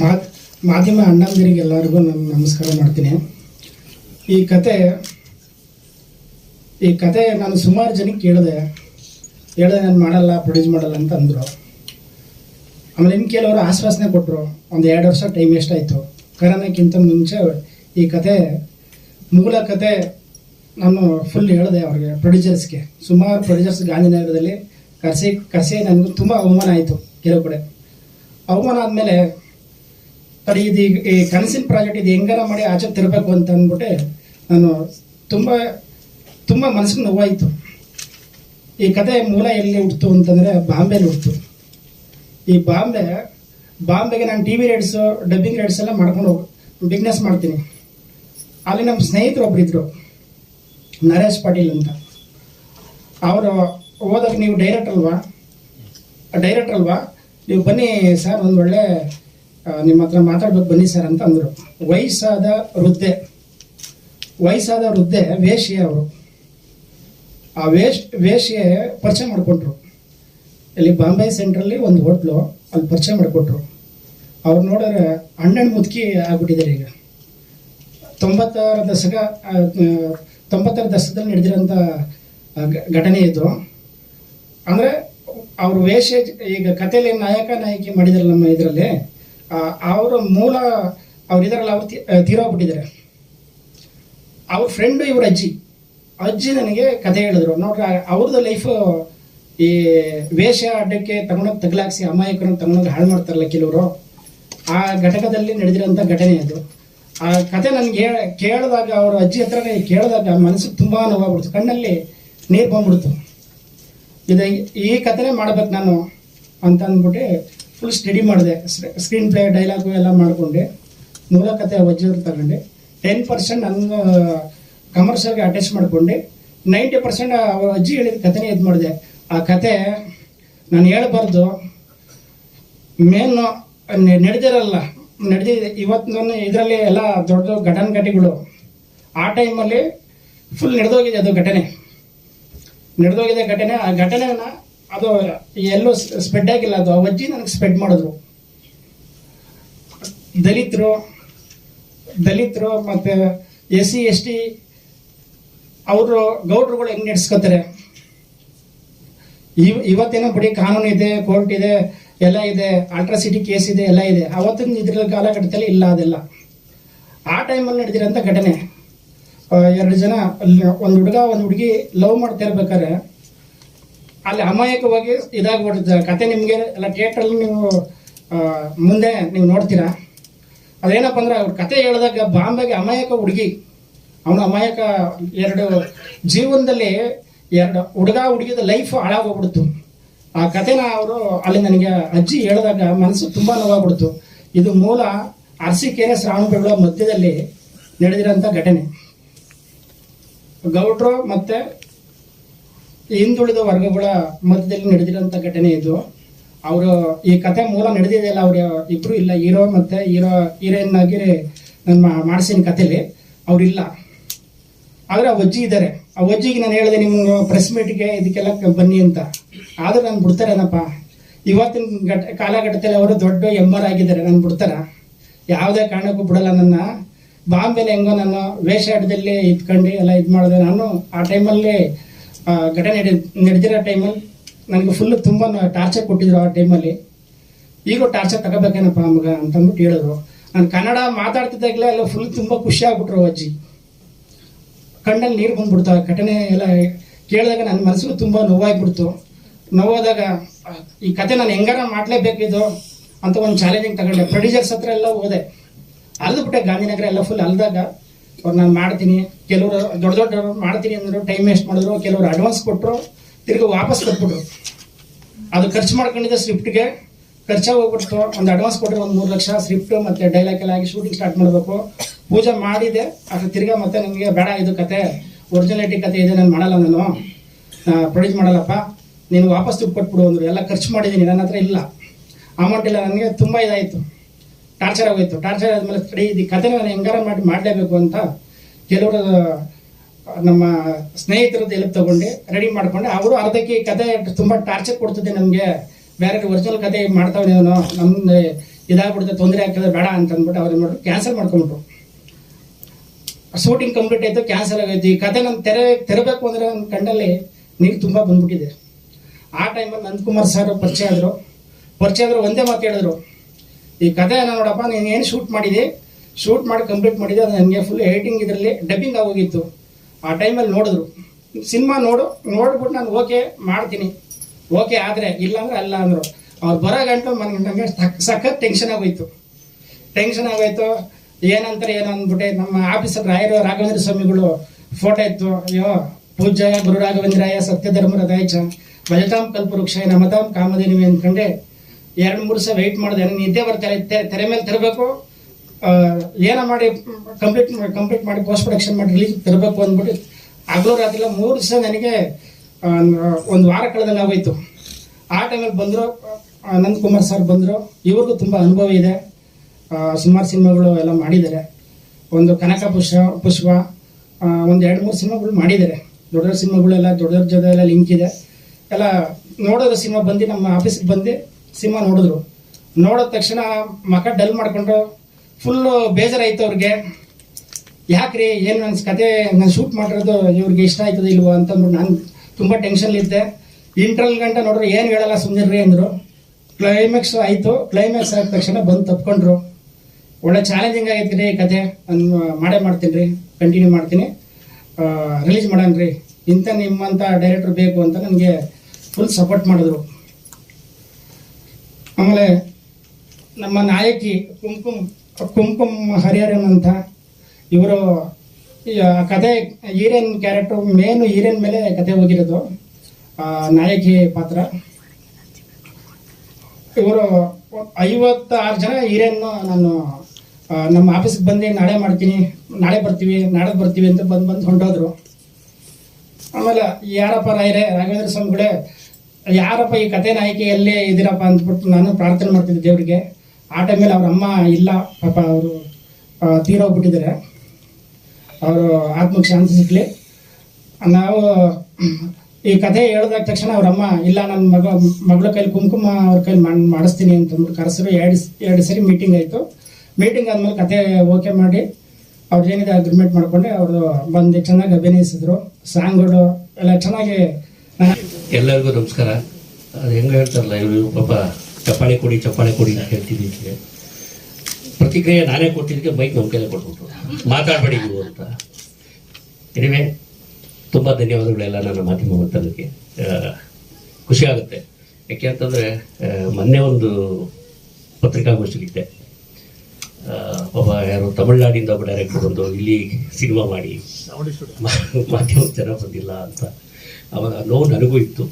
ಮಾತ್ ಮಾಧ್ಯಮ ಅಣ್ಣಂದಿರಿಗೆ ಎಲ್ಲರಿಗೂ ನಾನು ನಮಸ್ಕಾರ ಮಾಡ್ತೀನಿ. ಈ ಕತೆ ಈ ಕತೆ ನಾನು ಸುಮಾರು ಜನಕ್ಕೆ ಕೇಳಿದೆ, ಹೇಳಿದೆ ನಾನು ಮಾಡಲ್ಲ ಪ್ರೊಡ್ಯೂಸ್ ಮಾಡಲ್ಲ ಅಂತ ಅಂದರು. ಆಮೇಲೆ ಇನ್ನು ಕೆಲವರು ಆಶ್ವಾಸನೆ ಕೊಟ್ಟರು ಒಂದು ಎರಡು ವರ್ಷ ಟೈಮ್ ಎಷ್ಟಾಯಿತು ಕರೋನಕ್ಕಿಂತ ಮುಂಚೆ ಈ ಕತೆ, ಮೂಲ ಕತೆ ನಾನು ಫುಲ್ ಹೇಳಿದೆ ಅವ್ರಿಗೆ ಪ್ರೊಡ್ಯೂಸರ್ಸ್ಗೆ ಸುಮಾರು ಪ್ರೊಡ್ಯೂಸರ್ಸ್ ಗಾಂಧಿನಗರದಲ್ಲಿ ಕರೆಸಿ ಕರೆಸಿ ನನಗೂ ತುಂಬ ಅವಮಾನ ಆಯಿತು, ಕೆಲವು ಕಡೆ. ಅವಮಾನ ಆದಮೇಲೆ ಸರಿ ಇದು ಈ ಕನಸಿನ ಪ್ರಾಜೆಕ್ಟ್ ಇದು ಹೆಂಗಾರ ಮಾಡಿ ಆಚೆ ತರಬೇಕು ಅಂತ ಅಂದ್ಬಿಟ್ಟು ನಾನು ತುಂಬ ತುಂಬ ಮನಸ್ಸಿಗೆ ನೋವಾಯಿತು. ಈ ಕತೆ ಮೂಲ ಎಲ್ಲಿ ಹುಡ್ತು ಅಂತಂದರೆ ಬಾಂಬೆಲಿ ಹುಡ್ತು ಈ ಬಾಂಬೆ, ಬಾಂಬೆಗೆ ನಾನು T V rights dubbing rates ಎಲ್ಲ ಮಾಡ್ಕೊಂಡು ಹೋಗಿ ಬಿಸ್ನೆಸ್ ಮಾಡ್ತೀನಿ. ಅಲ್ಲಿ ನಮ್ಮ ಸ್ನೇಹಿತರು ಒಬ್ಬರಿದ್ದರು ನರೇಶ್ ಪಾಟೀಲ್ ಅಂತ. ಅವರು ಹೋದಾಗ ನೀವು ಡೈರೆಕ್ಟ್ ಅಲ್ವಾ? ಅಲ್ವಾ? ನೀವು ಬನ್ನಿ ಸರ್, ಒಂದು ಒಳ್ಳೆ ನಿಮ್ಮ ಹತ್ರ ಮಾತಾಡ್ಬೇಕು, ಬನ್ನಿ ಸರ್ ಅಂತ ಅಂದರು. ವಯಸ್ಸಾದ ವೃದ್ಧೆ ವಯಸ್ಸಾದ ವೃದ್ಧೆ ವೇಶ್ಯೆ ಅವರು. ಆ ವೇಷ್ ವೇಶ್ಯೆ ಪರಿಚಯ ಮಾಡಿಕೊಟ್ರು ಇಲ್ಲಿ ಬಾಂಬೆ ಸೆಂಟ್ರಲ್ಲಿ ಒಂದು ಹೋಟ್ಲು, ಅಲ್ಲಿ ಪರಿಚಯ ಮಾಡಿಕೊಟ್ರು ಅವ್ರು ನೋಡಿದ್ರೆ ಹಣ್ಣು ಮುದುಕಿ ಆಗ್ಬಿಟ್ಟಿದ್ದಾರೆ ಈಗ. ತೊಂಬತ್ತಾರ ದಶಕ ತೊಂಬತ್ತಾರ ದಶಕದಲ್ಲಿ ನಡೆದಿರೋಂಥ ಘಟನೆ ಇದು. ಅಂದರೆ, ಅವ್ರ ವೇಷ ಈಗ ಕಥೆಯಲ್ಲಿ ನಾಯಕ, ನಾಯಕಿ ಮಾಡಿದ್ರಲ್ಲ ನಮ್ಮ ಇದರಲ್ಲಿ ಅವರ ಮೂಲ ಅವರಿದಾರಲ್ಲ ಅವ್ರು ತೀರೋಗ್ಬಿಟ್ಟಿದ್ದಾರೆ ಅವ್ರ ಫ್ರೆಂಡು ಇವ್ರ ಅಜ್ಜಿ. ಅಜ್ಜಿ ನನಗೆ ಕತೆ ಹೇಳಿದ್ರು. ನೋಡ್ರಿ ಅವ್ರದ್ದು ಲೈಫು ಈ ವೇಷ ಅಡ್ಡಕ್ಕೆ ತಗೊಂಡೋಗಿ ತಗಲಾಕ್ಸಿ ಅಮಾಯಕರನ್ನು ತಗೊಂಡೋಗಿ ಹಾಳು ಮಾಡ್ತಾರಲ್ಲ ಕೆಲವರು, ಆ ಘಟಕದಲ್ಲಿ ನಡೆದಿರೋಂಥ ಘಟನೆ ಅದು. ಆ ಕತೆ ನನಗೆ ಕೇಳಿದಾಗ ಅವ್ರ ಅಜ್ಜಿ ಹತ್ರನೇ ಕೇಳಿದಾಗ ಮನಸ್ಸಿಗೆ ತುಂಬ ನೋವಾಗ್ಬಿಡ್ತು. ಕಣ್ಣಲ್ಲಿ ನೀರು ಬಂದ್ಬಿಡ್ತು. ಇದು ಈ ಕಥೆನೇ ಮಾಡ್ಬೇಕು ನಾನು ಅಂತ ಅಂದ್ಬಿಟ್ಟು ಫುಲ್ ಸ್ಟಡಿ ಮಾಡಿದೆ. ಸ್ಕ್ರೀನ್ ಪ್ಲೇ ಡೈಲಾಗು ಎಲ್ಲ ಮಾಡಿಕೊಂಡೆ. ಮೂಲ ಕತೆ ವಜ್ರ ತಗೊಂಡೆ ಟೆನ್ ಪರ್ಸೆಂಟ್ ನನ್ನ ಕಮರ್ಷಿಯಲ್ಗೆ ಅಟ್ಯಾಚ್ ಮಾಡಿಕೊಂಡೆ. ನೈಂಟಿ ಪರ್ಸೆಂಟ್ ಅವ್ರ ಅಜ್ಜಿ ಹೇಳಿದ ಕಥೆನೇ ಇದು ಮಾಡಿದೆ. ಆ ಕತೆ ನಾನು ಹೇಳ್ಬಾರ್ದು. ಮೇನು ನಡೆದಿರಲ್ಲ. ನಡೆದಿದೆ ಇವತ್ತು ಇದರಲ್ಲಿ ಎಲ್ಲ ದೊಡ್ಡ ದೊಡ್ಡ ಘಟನೆಗಳು ಆ ಟೈಮಲ್ಲಿ ಫುಲ್ ನಡೆದೋಗಿದೆ ಅದು ಘಟನೆ. ನಡೆದೋಗಿದೆ ಘಟನೆ. ಆ ಘಟನೆನ ಅದು ಎಲ್ಲೂ ಸ್ಪ್ರೆಡ್ ಆಗಿಲ್ಲ. ಅದು ಅವಜ್ಜಿ ನನಗೆ ಸ್ಪ್ರೆಡ್ ಮಾಡಿದ್ರು. ದಲಿತರು ದಲಿತರು ಮತ್ತೆ ಎಸ್ ಸಿ ಎಸ್ ಟಿ ಅವರು ಗೌಡ್ರುಗಳು ಹೆಂಗ್ ನಡೆಸ್ಕೋತಾರೆ? ಇವ್, ಇವತ್ತೇನೋ ಬಿಡಿ ಕಾನೂನು ಇದೆ, ಕೋರ್ಟ್ ಇದೆ, ಎಲ್ಲ ಇದೆ ಅಲ್ಟ್ರಾಸಿಟಿ ಕೇಸ್ ಇದೆ, ಎಲ್ಲ ಇದೆ. ಅವತ್ತಿನ ಇದ್ರ ಕಾಲಘಟ್ಟದಲ್ಲಿ ಇಲ್ಲ, ಅದೆಲ್ಲ. ಆ ಟೈಮಲ್ಲಿ ನಡೆದಿರೋಂಥ ಘಟನೆ. ಎರಡು ಜನ ಒಂದು ಹುಡುಗ, ಒಂದು ಹುಡುಗಿ ಲವ್ ಮಾಡ್ತಾ ಇರ್ಬೇಕಾದ್ರೆ ಅಲ್ಲಿ ಅಮಾಯಕವಾಗಿ ಇದಾಗ್ಬಿಡುತ್ತೆ ಕತೆ ನಿಮಗೆ, ಎಲ್ಲ ಥಿಯೇಟ್ರಲ್ಲಿ ನೀವು ಮುಂದೆ ನೀವು ನೋಡ್ತೀರಾ? ಅದೇನಪ್ಪ ಅಂದ್ರೆ ಅವ್ರ ಕತೆ ಹೇಳಿದಾಗ ಬಾಂಬೆಗೆ ಅಮಾಯಕ ಹುಡುಗಿ, ಅವನು ಅಮಾಯಕ ಎರಡು ಜೀವನದಲ್ಲಿ ಎರಡು ಹುಡುಗ ಹುಡುಗಿದ ಲೈಫ್ ಹಾಳಾಗೋಗ್ಬಿಡ್ತು. ಆ ಕತೆನ ಅವರು ಅಲ್ಲಿ ನನಗೆ ಅಜ್ಜಿ ಹೇಳಿದಾಗ ಮನಸ್ಸು ತುಂಬಾ ನೋವಾಗ್ಬಿಡ್ತು. ಇದು ಮೂಲ ಅರಸಿಕೆರೆ ಶ್ರಾವಣಬೆಳಗುಳ ಮಧ್ಯದಲ್ಲಿ ನಡೆದಿರೋಂಥ ಘಟನೆ. ಗೌಡ್ರು ಮತ್ತೆ ಹಿಂದುಳಿದ ವರ್ಗಗಳ ಮಧ್ಯದಲ್ಲಿ ನಡೆದಿರೋಂಥ ಘಟನೆ ಇದು. ಅವರು ಈ ಕತೆ ಮೂಲ ನಡೆದಿದೆಯಲ್ಲ, ಅವ್ರು ಇಬ್ರು ಇಲ್ಲ, ಹೀರೋ ಮತ್ತೆ ಹೀರೋ, ಹೀರೋಯಿನ್ ಆಗಿ ನನ್ನ ಮಾಡಿಸಿನ ಕಥೆಲಿ ಅವರಿಲ್ಲ ಆದ್ರೆ ಆ ಅಜ್ಜಿ ಇದ್ದಾರೆ ಆ ಅಜ್ಜಿಗೆ ನಾನು ಹೇಳಿದೆ, ನಿಮ್ಮ ಪ್ರೆಸ್ ಮೀಟ್ಗೆ ಇದಕ್ಕೆಲ್ಲ ಬನ್ನಿ ಅಂತ. ಆದ್ರೆ ನಾನು ಬಿಡ್ತಾರೇನಪ್ಪ? ಇವತ್ತಿನ ಘಟ, ಕಾಲಘಟ್ಟದಲ್ಲಿ ಅವರು ದೊಡ್ಡ ಎಂ ಆರ್ ಆಗಿದ್ದಾರೆ ನಾನು ಬಿಡ್ತಾರ. ಯಾವುದೇ ಕಾರಣಕ್ಕೂ ಬಿಡಲ್ಲ ನನ್ನ. ಬಾಂಬೆಲಿ ಹೆಂಗೋ ನಾನು ವೇಷಾಟದಲ್ಲಿ ಇದ್ಕೊಂಡು ಎಲ್ಲ ಇದು ಮಾಡಿದೆ ನಾನು ಆ ಟೈಮಲ್ಲಿ ಘಟನೆ ನಡೆ- ನಡೆದಿರೋ ಟೈಮಲ್ಲಿ ನನಗೆ ಫುಲ್ ತುಂಬ ಟಾರ್ಚರ್ ಕೊಟ್ಟಿದ್ರು ಆ ಟೈಮಲ್ಲಿ ಈಗ ಟಾರ್ಚರ್ ತಗೋಬೇಕೇನಪ್ಪ ಮಗ ಅಂತಂದ್ಬಿಟ್ಟು ಹೇಳಿದ್ರು. ನಾನು ಕನ್ನಡ ಮಾತಾಡ್ತಿದ್ದಾಗಲೇ ಎಲ್ಲ ಫುಲ್ ತುಂಬ ಖುಷಿ ಆಗ್ಬಿಟ್ರು ಅಜ್ಜಿ. ಕಣ್ಣಲ್ಲಿ ನೀರು ಬಂದ್ಬಿಡ್ತು ಘಟನೆ ಎಲ್ಲ ಕೇಳಿದಾಗ ನನ್ನ ಮನಸ್ಸಿಗೆ ತುಂಬ ನೋವಾಗ್ಬಿಡ್ತು. ನೋವಾದಾಗ ಈ ಕತೆ ನಾನು ಹೆಂಗಾರ ಮಾಡಲೇಬೇಕಿದು ಅಂತ ಒಂದು ಚಾಲೆಂಜಿಂಗ್ ತಗೊಂಡೆ. ಪ್ರೊಡ್ಯೂಸರ್ಸ್ ಹತ್ರ ಎಲ್ಲ ಹೋದೆ. ಅಲ್ದು ಬಿಟ್ಟೆ ಗಾಂಧಿನಗರ ಎಲ್ಲ ಫುಲ್ ಅಲ್ದಾಗ. ಅವ್ರು ನಾನು ಮಾಡ್ತೀನಿ. ಕೆಲವರು ದೊಡ್ಡ ದೊಡ್ಡ ಮಾಡ್ತೀನಿ ಅಂದರು ಟೈಮ್ ವೇಸ್ಟ್ ಮಾಡಿದ್ರು, ಕೆಲವರು ಅಡ್ವಾನ್ಸ್ ಕೊಟ್ಟರು ತಿರ್ಗಿ ವಾಪಸ್ ಕೊಟ್ಬಿಟ್ರು. ಅದು ಖರ್ಚು ಮಾಡ್ಕೊಂಡಿದ್ದ ಸ್ಕ್ರಿಪ್ಟ್ಗೆ ಖರ್ಚಾಗಿ ಒಂದು ಅಡ್ವಾನ್ಸ್ ಕೊಟ್ಟರೆ ಒಂದು ಮೂರು ಲಕ್ಷ ಸ್ಕ್ರಿಪ್ಟ್ ಮತ್ತೆ ಡೈಲಾಗ್ ಎಲ್ಲ ಆಗಿ ಶೂಟಿಂಗ್ ಸ್ಟಾರ್ಟ್ ಮಾಡಬೇಕು. ಪೂಜೆ ಮಾಡಿದೆ ಅದು ತಿರ್ಗಾ ಮತ್ತೆ ನನಗೆ ಬೇಡ ಇದು ಕತೆ. ಒರಿಜಿನಾಲಿಟಿ ಕತೆ ಇದೆ, ನಾನು ಮಾಡಲ್ಲ ನಾನು. ಪ್ರೊಡ್ಯೂಸ್ ಮಾಡಲ್ಲಪ್ಪ. ನೀನು ವಾಪಸ್ ದುಡ್ಡು ಕೊಟ್ಬಿಡು ಅಂದರು. ಎಲ್ಲ ಖರ್ಚು ಮಾಡಿದ್ದೀನಿ. ನನ್ನ ಹತ್ರ ಇಲ್ಲ. ಅಮೌಂಟ್ ಇಲ್ಲ ನನಗೆ ತುಂಬ ಇದಾಯಿತು. ಟಾರ್ಚರ್ ಆಗೋಯ್ತು. ಟಾರ್ಚರ್ ಆದಮೇಲೆ ಸ್ಟಡಿ ಇದು ಕತೆ ನಾನು ಹೆಂಗಾರ ಮಾಡಿ ಮಾಡಲೇಬೇಕು ಅಂತ ಕೆಲವರು, ನಮ್ಮ ಸ್ನೇಹಿತರದ್ದು ಎಲ್ಪ್ ತಗೊಂಡು ರೆಡಿ ಮಾಡ್ಕೊಂಡು. ಅವರು ಅರ್ಧಕ್ಕೆ ಕತೆ ತುಂಬ ಟಾರ್ಚರ್ ಕೊಡ್ತದೆ ನಮಗೆ. ಬೇರೆ ಒರಿಜಿನಲ್ ಕತೆ ಮಾಡ್ತಾವೆ ಅವನು ನಮ್ದು ಇದಾಗ್ಬಿಡುತ್ತೆ, ತೊಂದರೆ ಆಗ್ತದೆ, ಬೇಡ ಅಂತ ಅಂದ್ಬಿಟ್ಟು ಅವ್ರು ಏನು ಕ್ಯಾನ್ಸಲ್ ಮಾಡ್ಕೊಂಬಿಟ್ರು ಶೂಟಿಂಗ್ ಕಂಪ್ಲೀಟ್ ಆಯಿತು ಕ್ಯಾನ್ಸಲ್ ಆಗೋಯ್ತು. ಈ ಕತೆ ನಾನು ತೆರೆ, ತೆರಬೇಕು ಅಂದರೆ ನನ್ನ ಕಣ್ಣಲ್ಲಿ ನೀರು ತುಂಬ ಬಂದ್ಬಿಟ್ಟಿದೆ. ಆ ಟೈಮಲ್ಲಿ ನಂದಕುಮಾರ್ ಸರ್ ಪರಿಚಯ ಆದರು. ಪರಿಚಯ ಆದರು, ಒಂದೇ ಮಾತು ಹೇಳಿದ್ರು. ಈ ಕತೆ ನೋಡಪ್ಪ, ನೀನು ಏನು ಶೂಟ್ ಮಾಡಿದೆ? ಶೂಟ್ ಮಾಡಿ ಕಂಪ್ಲೀಟ್ ಮಾಡಿದೆ, ಅದು ನನಗೆ ಫುಲ್ ಎಡಿಟಿಂಗ್ ಇದರಲ್ಲಿ ಡಬ್ಬಿಂಗ್ ಆಗೋಗಿತ್ತು. ಆ ಟೈಮಲ್ಲಿ ನೋಡಿದ್ರು. ಸಿನಿಮಾ ನೋಡು ನೋಡ್ಬಿಟ್ಟು ನಾನು ಓಕೆ ಮಾಡ್ತೀನಿ. ಓಕೆ ಆದರೆ, ಇಲ್ಲಾಂದ್ರೆ ಅಲ್ಲ ಅಂದರು. ಅವ್ರು ಬರೋ ಗಂಟು ಮನೆ ನನಗೆ ಸಖತ್ ಟೆನ್ಷನ್ ಆಗೋಯ್ತು. ಟೆನ್ಷನ್ ಆಗೋಯ್ತು. ಏನಂತಾರೆ ಏನೋ ಅಂದ್ಬಿಟ್ಟೆ ನಮ್ಮ ಆಫೀಸರ್ ರಾಯರು, ರಾಘವೇಂದ್ರ ಸ್ವಾಮಿಗಳು ಫೋಟೋ ಇತ್ತು ಅಯ್ಯೋ, ಪೂಜ್ಯ ಗುರು ರಾಘವೇಂದ್ರಾಯ ಸತ್ಯಧರ್ಮರ ದಾಯಚ ಭಜತಾಂ ಕಲ್ಪವೃಕ್ಷ ನಮತಾಂ ಕಾಮಧೇನಿವೆ ಅಂದ್ಕೊಂಡೆ ಎರಡು, ಮೂರು ದಿವಸ ವೆಯ್ಟ್ ಮಾಡಿದೆ ನನಗೆ ನಿದ್ದೆ ಬರ್ತಾರೆ ತೆರೆ ಮೇಲೆ ತರಬೇಕು. ಏನೋ ಮಾಡಿ ಕಂಪ್ಲೀಟ್ ಕಂಪ್ಲೀಟ್ ಮಾಡಿ ಪೋಸ್ಟ್ ಪ್ರೊಡಕ್ಷನ್ ಮಾಡಿ ರಿಲೀಸ್ ತರಬೇಕು ಅಂದ್ಬಿಟ್ಟು, ಆಗಲೂ ರಾತ್ರಿ ಮೂರು ದಿವಸ ನನಗೆ ಒಂದು ವಾರ ಕಳೆದಂಗೆ ಆಗೋಯ್ತು. ಆ ಟೈಮಲ್ಲಿ ಬಂದರು ಅನಂತಕುಮಾರ್ ಸರ್ ಬಂದರು. ಇವ್ರಿಗೂ ತುಂಬ ಅನುಭವ ಇದೆ. ಸುಮಾರು ಸಿನಿಮಾಗಳು ಎಲ್ಲ ಮಾಡಿದ್ದಾರೆ. ಒಂದು ಕನಕ ಪುಷ್ಪ ಪುಷ್ಪ ಒಂದು ಎರಡು, ಮೂರು ಸಿನಿಮಾಗಳು ಮಾಡಿದ್ದಾರೆ. ದೊಡ್ಡ ದೊಡ್ಡ ಸಿನಿಮಾಗಳೆಲ್ಲ ದೊಡ್ಡ ದೊಡ್ಡ ಜೊತೆ ಎಲ್ಲ ಲಿಂಕ್ ಇದೆ. ಎಲ್ಲ ನೋಡೋದು ಸಿನಿಮಾ ಬಂದು ನಮ್ಮ ಆಫೀಸಿಗೆ ಬಂದು ಸಿನಿಮಾ ನೋಡಿದ್ರು. ನೋಡಿದ ತಕ್ಷಣ ಮಕ ಡಲ್ ಮಾಡ್ಕೊಂಡು ಫುಲ್ಲು ಬೇಜಾರಾಯ್ತು ಅವ್ರಿಗೆ. ಯಾಕ್ರಿ, ಏನು ನನ್ನ ಕತೆ, ನಾನು ಶೂಟ್ ಮಾಡಿರೋದು ಇವ್ರಿಗೆ ಇಷ್ಟ ಆಯ್ತದ ಇಲ್ವೋ ಅಂತಂದ್ಬಿಟ್ಟು ನಾನು ತುಂಬ ಟೆನ್ಷನ್ಲಿದ್ದೆ ಇಂಟ್ರಲ್ ಗಂಟ ನೋಡ್ರಿ ಏನು ಹೇಳಲ್ಲ ಸುಮ್ಮನಿರ್ರಿ ಅಂದರು. ಕ್ಲೈಮ್ಯಾಕ್ಸ್ ಆಯಿತು. ಕ್ಲೈಮ್ಯಾಕ್ಸ್ ಆದ ತಕ್ಷಣ ಬಂದು ತಪ್ಕೊಂಡ್ರು. ಒಳ್ಳೆ ಚಾಲೆಂಜಿಂಗ್ ಆಗೈತೆ ರೀ ಕತೆ. ನಾನು ಮಾಡೇ ಮಾಡ್ತೀನಿ ರೀ ಕಂಟಿನ್ಯೂ ಮಾಡ್ತೀನಿ. ರಿಲೀಸ್ ಮಾಡೋಣ ರೀ. ಇಂಥ ನಿಮ್ಮಂಥ ಡೈರೆಕ್ಟರ್ ಬೇಕು ಅಂತ ನನಗೆ ಫುಲ್ ಸಪೋರ್ಟ್ ಮಾಡಿದ್ರು. ಆಮೇಲೆ ನಮ್ಮ ನಾಯಕಿ ಕುಂಕುಮ್ ಕುಂಕುಮ್ ಹರಿಹರನ್ ಅಂತ ಇವರು ಕತೆ ಹೀರೇನ್ ಕ್ಯಾರೆಕ್ಟರ್ ಮೇನ್ ಹೀರೇನ್ ಮೇಲೆ ಕತೆ ಹೋಗಿರೋದು. ನಾಯಕಿ ಪಾತ್ರ. ಇವರು ಐವತ್ತಾರು ಜನ ಹೀರೋಯಿನ್ ನಾನು ನಮ್ಮ ಆಫೀಸ್ಗೆ ಬಂದು ನಾಳೆ ಮಾಡ್ತೀನಿ, ನಾಳೆ ಬರ್ತೀವಿ ನಾಳೆ ಬರ್ತೀವಿ ಅಂತ ಬಂದು ಬಂದು ಹೊಂಟೋದ್ರು. ಆಮೇಲೆ ಯಾರಪ್ಪ ರಾಯರೇ, ರಾಘವೇಂದ್ರ ಸ್ವಾಮಿಗಳೇ ಯಾರಪ್ಪ ಈ ಕತೆ ನಾಯಕಿಯಲ್ಲೇ ಇದ್ದೀರಪ್ಪ ಅಂದ್ಬಿಟ್ಟು ನಾನು ಪ್ರಾರ್ಥನೆ ಮಾಡ್ತಿದ್ದೆ ದೇವರಿಗೆ. ಆ ಟೈಮಲ್ಲಿ ಅವ್ರ ಅಮ್ಮ ಇಲ್ಲ, ಪಾಪ ಅವರು ತೀರೋಗ್ಬಿಟ್ಟಿದ್ದಾರೆ. ಅವರು ಆತ್ಮಕ್ಕೆ ಶಾಂತಿ ಸಿಗಲಿ. ನಾವು, ಈ ಕಥೆ ಹೇಳಿದಾಗ ತಕ್ಷಣ ಅವ್ರ ಅಮ್ಮ, ಇಲ್ಲ ನನ್ನ ಮಗ, ಮಗಳ ಕೈಲಿ ಕುಂಕುಮ ಅವ್ರ ಕೈಲಿ ಮಾಡಿ, ಮಾಡಿಸ್ತೀನಿ ಅಂತಂದ್ಬಿಟ್ಟು ಕರೆಸಿದ್ರು. ಎರಡು ಎರಡು ಸರಿ ಮೀಟಿಂಗ್ ಆಯಿತು. ಮೀಟಿಂಗ್ ಆದಮೇಲೆ ಕತೆ ಓಕೆ ಮಾಡಿ, ಅವ್ರು ಏನಿದೆ ಅಗ್ರಿಮೆಂಟ್ ಮಾಡ್ಕೊಂಡು ಅವರು ಬಂದು ಚೆನ್ನಾಗಿ ಅಭಿನಯಿಸಿದ್ರು. ಸಾಂಗ್ಗಳು ಎಲ್ಲ ಚೆನ್ನಾಗಿ ನಾನು ಎಲ್ಲರಿಗೂ ನಮಸ್ಕಾರ. ಅದು ಹೆಂಗೆ ಹೇಳ್ತಾರಲ್ಲ ಇವರು ಪಾಪ ಚಪ್ಪಾಳೆ ಕೊಡಿ ಚಪ್ಪಾಳೆ ಕೊಡಿ ಅಂತ ಹೇಳ್ತಿದ್ದಕ್ಕೆ ಪ್ರತಿಕ್ರಿಯೆ ನಾನೇ ಕೊಟ್ಟಿದ್ದಕ್ಕೆ ಬೈಕ್ ನಮ್ಮ ಕೈಲೇ ಕೊಟ್ಬಿಟ್ರು. ಮಾತಾಡಬೇಡಿ ನೀವು ಅಂತ. ಎನಿವೆ ತುಂಬ ಧನ್ಯವಾದಗಳೆಲ್ಲ ನನ್ನ ಮಾಧ್ಯಮ ಮಿತ್ರರಿಗೆ ಖುಷಿ ಆಗುತ್ತೆ. ಯಾಕೆ ಅಂತಂದರೆ ಮೊನ್ನೆ ಒಂದು ಪತ್ರಿಕಾಗೋಷ್ಠಿಲಿದ್ದೆ. ಪಾಪ ಒಬ್ಬ ಯಾರು ತಮಿಳ್ನಾಡಿಂದ ಒಬ್ಬ ಡೈರೆಕ್ಟರ್ ಬಂದು ಇಲ್ಲಿ ಸಿನಿಮಾ ಮಾಡಿ ಮಾಧ್ಯಮ ಚೆನ್ನಾಗಿ ಜನ ಬಂದಿಲ್ಲ ಅಂತ. ಅವಾಗ ನೋವು ನನಗೂ ಇತ್ತು.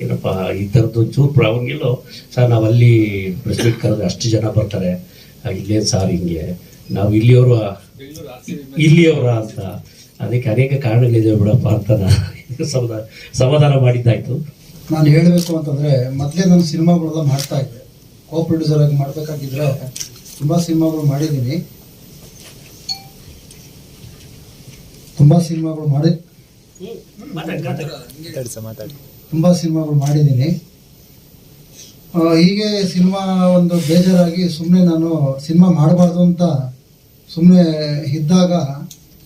ಏನಪ್ಪ, ಈ ಥರದ್ದು ಚೂರು ಇಲ್ಲೋ. ಸರ್ ನಾವು ಅಲ್ಲಿ ಪ್ರೆಸ್ ಮೀಟ್ ಕರೆದ್ರೆ ಅಷ್ಟು ಜನ ಬರ್ತಾರೆ. ಇಲ್ಲೇನು ಸಾರ್ ಹಿಂಗೆ. ನಾವು ಇಲ್ಲಿಯವರು, ಇಲ್ಲಿಯವರ ಅಂತ. ಅದಕ್ಕೆ ಅನೇಕ ಕಾರಣಗಳಿದೆ ಬಿಡಪ್ಪ ಅಂತ ಸಮಾಧಾನ ಮಾಡಿದ್ದಾಯ್ತು. ನಾನು ಹೇಳಬೇಕು ಅಂತಂದ್ರೆ, ಮೊದಲೇ ನಾನು ಸಿನಿಮಾಗಳೆಲ್ಲ ಮಾಡ್ತಾ ಇದ್ದೆ. ಕೋ ಪ್ರೊಡ್ಯೂಸರ್ ಆಗಿ ಮಾಡಬೇಕಾಗಿದ್ರೆ ತುಂಬಾ ಸಿನಿಮಾಗಳು ಮಾಡಿದ್ದೀನಿ. ತುಂಬಾ ಸಿನಿಮಾಗಳು ಮಾಡಿ ತುಂಬಾ ಸಿನಿಮಾಗಳು ಮಾಡಿದ್ದೀನಿ. ಹೀಗೆ ಸಿನಿಮಾ ಒಂದು ಬೇಜಾರಾಗಿ ಸುಮ್ಮನೆ ನಾನು ಸಿನಿಮಾ ಮಾಡಬಾರ್ದು ಅಂತ ಸುಮ್ಮನೆ ಇದ್ದಾಗ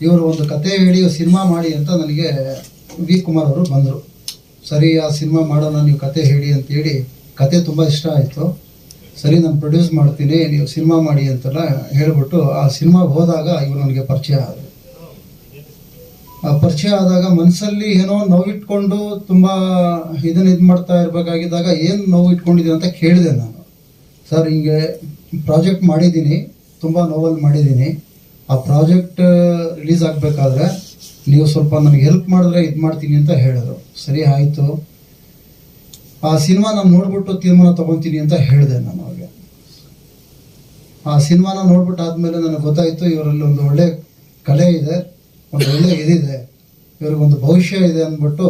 ಇವರು ಒಂದು ಕತೆ ಹೇಳಿ ಸಿನಿಮಾ ಮಾಡಿ ಅಂತ ನನಗೆ ವಿ ಕುಮಾರ್ ಅವರು ಬಂದರು. ಸರಿ, ಆ ಸಿನಿಮಾ ಮಾಡೋಣ, ನೀವು ಕತೆ ಹೇಳಿ ಅಂತೇಳಿ ಕತೆ ತುಂಬ ಇಷ್ಟ ಆಯಿತು. ಸರಿ, ನಾನು ಪ್ರೊಡ್ಯೂಸ್ ಮಾಡ್ತೀನಿ, ನೀವು ಸಿನಿಮಾ ಮಾಡಿ ಅಂತೆಲ್ಲ ಹೇಳ್ಬಿಟ್ಟು ಆ ಸಿನಿಮಾಗೆ ಹೋದಾಗ ಇವರು ನನಗೆ ಪರಿಚಯ ಆದರು. ಪರಿಚಯ ಆದಾಗ ಮನಸ್ಸಲ್ಲಿ ಏನೋ ನೋವಿಟ್ಕೊಂಡು ತುಂಬ ಇದನ್ನ ಇದು ಮಾಡ್ತಾ ಇರಬೇಕಾಗಿದ್ದಾಗ ಏನು ನೋವು ಅಂತ ಕೇಳಿದೆ ನಾನು. ಸರ್, ಹಿಂಗೆ ಪ್ರಾಜೆಕ್ಟ್ ಮಾಡಿದ್ದೀನಿ, ತುಂಬ ನೋವಲ್ ಮಾಡಿದ್ದೀನಿ. ಆ ಪ್ರಾಜೆಕ್ಟ್ ರಿಲೀಸ್ ಆಗಬೇಕಾದ್ರೆ ನೀವು ಸ್ವಲ್ಪ ನನಗೆ ಹೆಲ್ಪ್ ಮಾಡಿದ್ರೆ ಇದು ಮಾಡ್ತೀನಿ ಅಂತ ಹೇಳಿದ್ರು. ಸರಿ, ಆಯಿತು. ಆ ಸಿನಿಮಾ ನಾನು ನೋಡ್ಬಿಟ್ಟು ತೀರ್ಮಾನ ತಗೊತೀನಿ ಅಂತ ಹೇಳಿದೆ ನಾನು ಅವ್ರಿಗೆ. ಆ ಸಿನಿಮಾನ ನೋಡ್ಬಿಟ್ಟು ಆದ್ಮೇಲೆ ನನಗೆ ಗೊತ್ತಾಯಿತು, ಇವರಲ್ಲಿ ಒಂದು ಒಳ್ಳೆ ಕಲೆ ಇದೆ. ಒಂದು ಇದಿದೆ. ಇವ್ರಿಗೊಂದು ಭವಿಷ್ಯ ಇದೆ ಅಂದ್ಬಿಟ್ಟು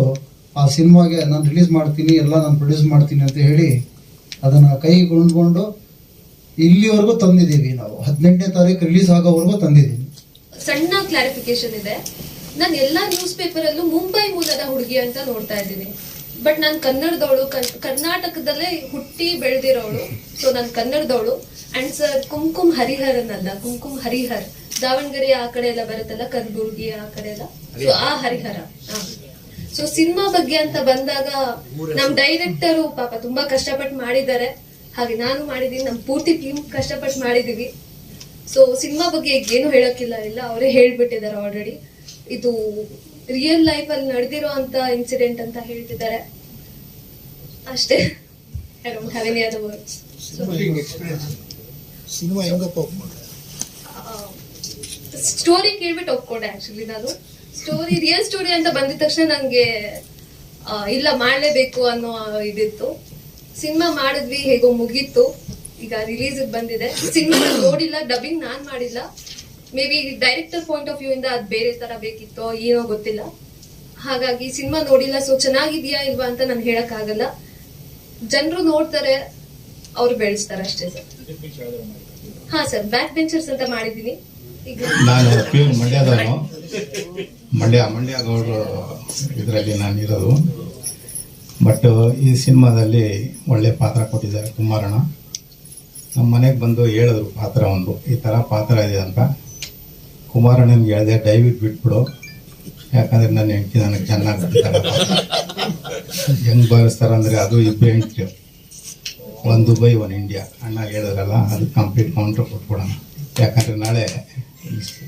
ಆ ಸಿನಿಮಾಗೆ ನಾನು ರಿಲೀಸ್ ಮಾಡ್ತೀನಿ, ಎಲ್ಲ ನಾನು ಪ್ರೊಡ್ಯೂಸ್ ಮಾಡ್ತೀನಿ ಅಂತ ಹೇಳಿ ಅದನ್ನು ಕೈಗೊಂಡ್ಕೊಂಡು ಇಲ್ಲಿವರೆಗೂ ತಂದಿದ್ದೀವಿ ನಾವು. ಹದಿನೆಂಟನೇ ತಾರೀಕು ರಿಲೀಸ್ ಆಗೋವರೆಗೂ ತಂದಿದ್ದೀವಿ. ಸಣ್ಣ ಕ್ಲಾರಿಫಿಕೇಶನ್ ಇದೆ. ನಾನು ಎಲ್ಲಾ ನ್ಯೂಸ್ ಪೇಪರ್ ಅಲ್ಲೂ ಮುಂಬೈ ಮೂಲದ ಹುಡುಗಿ ಅಂತ ನೋಡ್ತಾ ಇದ್ದೀನಿ. ಬಟ್ ನಾನು ಕನ್ನಡದವಳು ಕರ್ನಾಟಕದಲ್ಲೇ ಹುಟ್ಟಿ ಬೆಳೆದಿರೋಳು. ಸೊ ನಾನು ಕನ್ನಡದವಳು. ಅಂಡ್ ಸರ್ ಕುಂಕುಮ್ ಹರಿಹರನ್ ಅಲ್ಲ ಕುಂಕುಮ್ ಹರಿಹರ್. ದಾವಣಗೆರೆ ಆ ಕಡೆ ಎಲ್ಲ ಬರುತ್ತಲ್ಲ ಕಲಬುರ್ಗಿ ಆ ಕಡೆ ಎಲ್ಲ? ಸೊ ಆ ಹರಿಹರ. ಸೊ ಸಿನಿಮಾ ಬಗ್ಗೆ ಅಂತ ಬಂದಾಗ ನಮ್ ಡೈರೆಕ್ಟರು ಪಾಪ ತುಂಬಾ ಕಷ್ಟಪಟ್ಟು ಮಾಡಿದ್ದಾರೆ. ಹಾಗೆ ನಾನು ಮಾಡಿದೀನಿ ನಮ್ ಪೂರ್ತಿ ಟೀಮ್ ಕಷ್ಟಪಟ್ಟು ಮಾಡಿದೀವಿ ಸೊ ಸಿನಿಮಾ ಬಗ್ಗೆ ಏನು ಹೇಳಕ್ಕಿಲ್ಲ ಇಲ್ಲ ಅವರೇ ಹೇಳ್ಬಿಟ್ಟಿದ್ದಾರೆ ಆಲ್ರೆಡಿ ಇದು ರಿಯಲ್ ಲೈಫ್ ಅಲ್ಲಿ ನಡೆದಿರೋ ಅಂತ ಇನ್ಸಿಡೆಂಟ್ ಅಂತ ಹೇಳ್ತಿದ್ದಾರೆ. ಅಷ್ಟೇ. I don't have any other words cinema ಹೆಂಗಪ್ಪ ಒಪ್ಪ ಸ್ಟೋರಿ ಕೇಳ್ಬಿಟ್ಟು ಒಪ್ಕೊಂಡೆ ಆಕ್ಚುಲಿ ನಾನು. ಸ್ಟೋರಿ ರಿಯಲ್ ಸ್ಟೋರಿ ಅಂತ ಬಂದಿದ ತಕ್ಷಣ ನಂಗೆ ಇಲ್ಲ ಮಾಡಲೇಬೇಕು ಅನ್ನೋ ಇದಿತ್ತು. ಸಿನಿಮಾ ಮಾಡಿದ್ವಿ ಹೇಗೋ ಮುಗೀತು. ಈಗ ರಿಲೀಸ್ ಬಂದಿದೆ. ಸಿನಿಮಾ ನೋಡಿಲ್ಲ ಡಬ್ಬಿಂಗ್ ನಾನ್ ಮಾಡಿಲ್ಲ. Maybe director point of view ಇಂದ ಅದ್ ಬೇರೆ ತರ ಬೇಕಿತ್ತೋ ಏನೋ ಗೊತ್ತಿಲ್ಲ. ಹಾಗಾಗಿ ಸಿನಿಮಾ ನೋಡಿಲ್ಲ ಸೊ ಚೆನ್ನಾಗಿದ್ಯಾ ಇಲ್ವಾ ಅಂತ ನಾನು ಹೇಳಕ್ ಆಗಲ್ಲ ಜನರು ನೋಡ್ತಾರೆ, ಅವ್ರು ಬೆಳೆಸ್ತಾರೆ ಅಷ್ಟೇ ಸರ್. ಹಾ ಸರ್, ಬ್ಯಾಕ್ ಬೆಂಚರ್ಸ್ ಅಂತ ಮಾಡಿದೀನಿ ನಾನು ಪ್ಯೂರ್ ಮಂಡ್ಯದವನು. ಮಂಡ್ಯ ಮಂಡ್ಯ ಗೌಡ್ರು ಇದರಲ್ಲಿ ನಾನು ಇರೋದು. ಬಟ್ ಈ ಸಿನಿಮಾದಲ್ಲಿ ಒಳ್ಳೆ ಪಾತ್ರ ಕೊಟ್ಟಿದ್ದಾರೆ ಕುಮಾರಣ್ಣ. ನಮ್ಮ ಮನೆಗೆ ಬಂದು ಹೇಳಿದ್ರು ಪಾತ್ರ ಒಂದು. ಈ ಥರ ಪಾತ್ರ ಇದೆ ಅಂತ. ಕುಮಾರಣ್ಣನಿಗೆ ಹೇಳಿದೆ, ದಯವಿಟ್ಟು ಬಿಟ್ಬಿಡು. ಯಾಕಂದ್ರೆ ನನ್ನ ಹೆಂಡತಿ ನನಗೆ ಚೆನ್ನಾಗಿ ಬಿಡ್ತಾರೆ ಬಾರಿಸ್ತಾರ ಅಂದ್ರೆ ಅದು ಇಬ್ಬರು ಒಂದು ದುಬೈ ಒನ್ ಇಂಡಿಯಾ ಅಣ್ಣ ಹೇಳಿದ್ರಲ್ಲ ಅದು ಕಂಪ್ಲೀಟ್ ಕೌಂಟ್ರ್ ಕೊಟ್ಬಿಡೋಣ. ಯಾಕಂದ್ರೆ ನಾಳೆ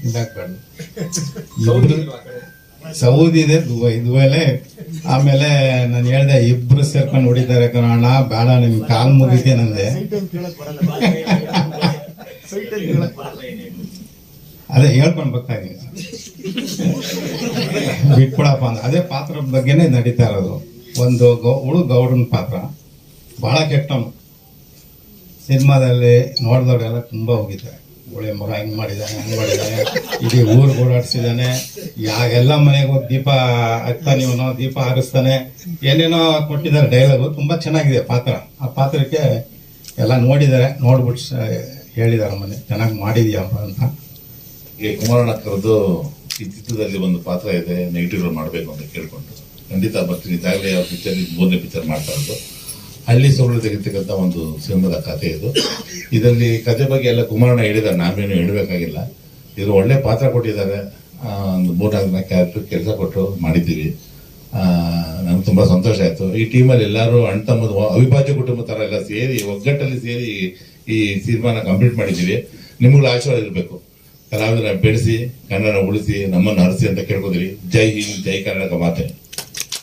ಇದಾಗ್ಬೇಡ ಸೌದಿ ಇದೆ ದುಬೈ. ದುಬೈಲೆ ಆಮೇಲೆ ನಾನು ಹೇಳ್ದೆ ಇಬ್ರು ಸೇರ್ಕೊಂಡು ಹೊಡಿತಾರೆ. ಕಣೋ ಅಣ್ಣ ಬೇಡ ನಿಮ್ಗೆ ಕಾಲು ಮುಗಿತೆ ನಂದೆ. ಅದೇ ಹೇಳ್ಕೊಂಡು ಬರ್ತಾ ಇದ್ದೀನಿ ಬಿಟ್ಬಿಡಪ್ಪ ಅಂದ್ರೆ ಅದೇ ಪಾತ್ರದ ಬಗ್ಗೆನೇ ನಡೀತಾ ಇರೋದು. ಒಂದು ಗೌ ಹುಳು ಗೌಡನ ಪಾತ್ರ ಭಾಳ ಕೆಟ್ಟವನು. ಸಿನಿಮಾದಲ್ಲಿ ನೋಡಿದವರೆಲ್ಲ ತುಂಬ ಹೋಗಿದ್ದಾರೆ. ಒಳ್ಳೆ ಮಗ ಹಿಂಗೆ ಮಾಡಿದ್ದಾನೆ ಹಂಗೆ ಮಾಡಿದ್ದಾನೆ ಇಡೀ ಊರು ಓಡಾಡಿಸಿದ್ದಾನೆ ಯಾವೆಲ್ಲ ಮನೆಗೆ ಹೋಗಿ ದೀಪ ಹಚ್ತಾನೆ ಇವನು, ದೀಪ ಹಾರಿಸ್ತಾನೆ, ಏನೇನೋ ಕೊಟ್ಟಿದ್ದಾರೆ ಡೈಲಾಗು ತುಂಬ ಚೆನ್ನಾಗಿದೆ ಪಾತ್ರ. ಆ ಪಾತ್ರಕ್ಕೆ ಎಲ್ಲ ನೋಡಿದ್ದಾರೆ, ನೋಡ್ಬಿಟ್ಟು ಹೇಳಿದ್ದಾರೆ ಮನೆ, ಚೆನ್ನಾಗಿ ಮಾಡಿದ್ಯಪ್ಪ ಅಂತ. ಈ ಕುಮಾರಣ್ಣ ಕರೆದು ಈ ಚಿತ್ರದಲ್ಲಿ ಒಂದು ಪಾತ್ರ ಇದೆ ನೆಗೆಟಿವ್ ಮಾಡಬೇಕು ಅಂತ ಕೇಳ್ಕೊಂಡು ಖಂಡಿತ ಬರ್ತೀನಿ. ಈಗಾಗಲೇ ಅವ್ರ ಪಿಕ್ಚರ್ ಮೂರನೇ ಪಿಕ್ಚರ್ ಮಾಡ್ತಾ ಇರೋದು. ಹಳ್ಳಿ ಸೊಗಡು ತೆಗಿತಕ್ಕಂಥ ಒಂದು ಸಿನಿಮಾದ ಕಥೆ ಇದು. ಇದರಲ್ಲಿ ಕಥೆ ಬಗ್ಗೆ ಎಲ್ಲ ಕುಮಾರಣ್ಣ ಹೇಳಿದ್ದಾರೆ. ನಾವೇನು ಹೇಳಬೇಕಾಗಿಲ್ಲ. ಇದು ಒಳ್ಳೆ ಪಾತ್ರ ಕೊಟ್ಟಿದ್ದಾರೆ. ಒಂದು ಮೂರ್ನಾಲ್ಕು ದಿನ ಕ್ಯಾರೆಕ್ಟರ್ ಕೆಲಸ ಕೊಟ್ಟು ಮಾಡಿದ್ದೀವಿ. ನಮ್ಗೆ ತುಂಬ ಸಂತೋಷ ಆಯಿತು. ಈ ಟೀಮಲ್ಲಿ ಎಲ್ಲರೂ ಅಣ್ಣ ತಮ್ಮದು ಅವಿಭಾಜ್ಯ ಕುಟುಂಬ ಥರ ಎಲ್ಲ ಸೇರಿ, ಒಗ್ಗಟ್ಟಲ್ಲಿ ಸೇರಿ ಈ ಸಿನಿಮಾನ ಕಂಪ್ಲೀಟ್ ಮಾಡಿದ್ದೀವಿ. ನಿಮಗೂ ಆಶೀರ್ವಾದ ಇರಬೇಕು. ಕಲಾವಿದರ ಬೆಳೆಸಿ ಕನ್ನಡ ಉಳಿಸಿ, ನಮ್ಮನ್ನು ಹರಿಸಿ ಅಂತ ಕೇಳ್ಕೊತೀವಿ ಜೈ ಹಿಂದ್, ಜೈ ಕರ್ನಾಟಕ ಮಾತೆ.